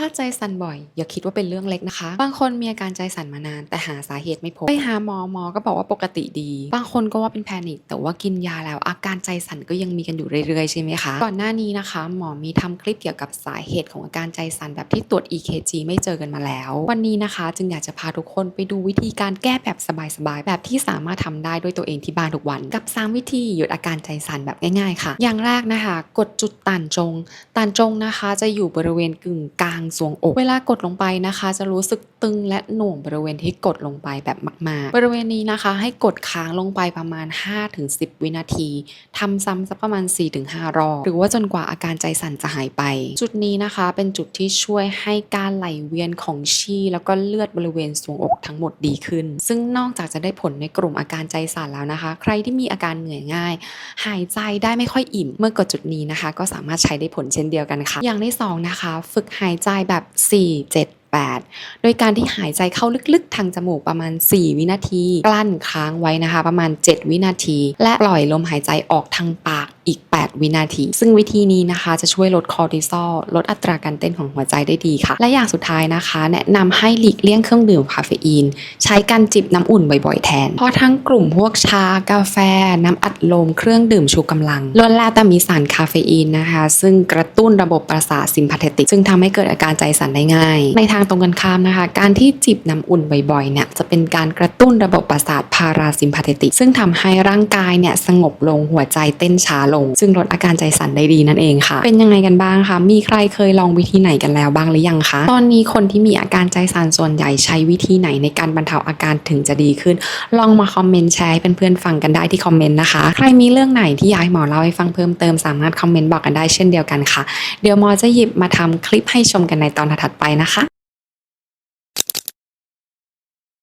ถ้าใจสั่นบ่อย อย่าคิดว่าเป็นเรื่องเล็กนะคะ บางคนมีอาการใจสั่นมานาน แต่หาสาเหตุไม่พบไปหาหมอหมอก็บอกว่าปกติดี บางคนก็ว่าเป็นแพนิคแต่ว่ากินยาแล้ว อาการใจสั่นก็ยังมีกันอยู่เรื่อยๆใช่ไหมคะก่อนหน้านี้นะคะ หมอมีทำคลิปเกี่ยวกับสาเหตุของอาการใจสั่นแบบที่ตรวจ EKG ไม่เจอกันมาแล้ว วันนี้นะคะ จึงอยากจะพาทุกคนไปดูวิธีการแก้แบบสบายๆแบบที่สามารถทำได้ด้วยตัวเองที่บ้านทุกวัน กับ 3 วิธีหยุดอาการใจสั่นแบบง่ายๆค่ะ อย่างแรกนะคะ กดจุดต่านจงต่านจงนะคะ จะอยู่บริเวณกึ่งกลางทรวงอก เวลากดลงไปนะคะ จะรู้สึกตึงและหน่วงบริเวณที่กดลงไปแบบมากๆ บริเวณนี้นะคะ ให้กดค้างลงไปประมาณ 5-10 วินาทีทำซ้ำสักประมาณ 4-5 รอบ หรือว่าจนกว่าอาการใจสั่นจะหายไป จุดนี้นะคะ เป็นจุดที่ช่วยให้การไหลเวียนของชีแล้วก็เลือดบริเวณทรวงอกทั้งหมดดีขึ้น ซึ่งนอกจากจะได้ผลในกลุ่มอาการใจสั่นแล้วนะคะ ใครที่มีอาการเหนื่อยง่าย หายใจได้ไม่ค่อยอิ่ม เมื่อกดจุดนี้นะคะ ก็สามารถใช้ได้ผลเช่นเดียวกันค่ะ อย่างที่สองนะคะ ฝึกหายใจแบบ 4 7 8 โดยการที่หายใจเข้าลึกๆ ทางจมูกประมาณ 4 วินาที กลั้นค้างไว้นะคะ ประมาณ 7 วินาที และปล่อยลมหายใจออกทางปาก อีก 8 วินาที ซึ่งวิธีนี้นะคะจะช่วยลดคอร์ติซอลลดอัตราการเต้นของหัวใจได้ดีค่ะ และอย่างสุดท้ายนะคะ แนะนำให้หลีกเลี่ยงเครื่องดื่มคาเฟอีน ใช้การจิบน้ำอุ่นบ่อยๆแทน เพราะทั้งกลุ่มพวกชา กาแฟ น้ำอัดลม เครื่องดื่มชูกำลังล้วนแล้วแต่มีสารคาเฟอีนนะคะ ซึ่งกระตุ้นระบบประสาทซิมพาเทติก ซึ่งทำให้เกิดอาการใจสั่นได้ง่าย ในทางตรงกันข้ามนะคะ การที่จิบน้ำอุ่นบ่อยๆเนี่ยจะเป็นการกระตุ้นระบบประสาทพาราซิมพาเทติก ซึ่งทำให้ร่างกายเนี่ยสงบลงหัวใจเต้นช้าลงซึ่งลดอาการใจสั่นได้ดีนั่นเองค่ะ เป็นยังไงกันบ้างคะมีใครเคยลองวิธีไหนกันแล้วบ้างหรือยังคะตอนนี้คนที่มีอาการใจสั่นส่วนใหญ่ใช้วิธีไหนในการบรรเทาอาการถึงจะดีขึ้น ลองมาคอมเมนต์แชร์ให้เพื่อนๆฟังกันได้ที่คอมเมนต์นะคะ ใครมีเรื่องไหนที่อยากให้หมอเล่าให้ฟังเพิ่มเติมสามารถคอมเมนต์บอกกันได้เช่นเดียวกันค่ะ เดี๋ยวหมอจะหยิบมาทำคลิปให้ชมกันในตอนถัดๆไปนะคะ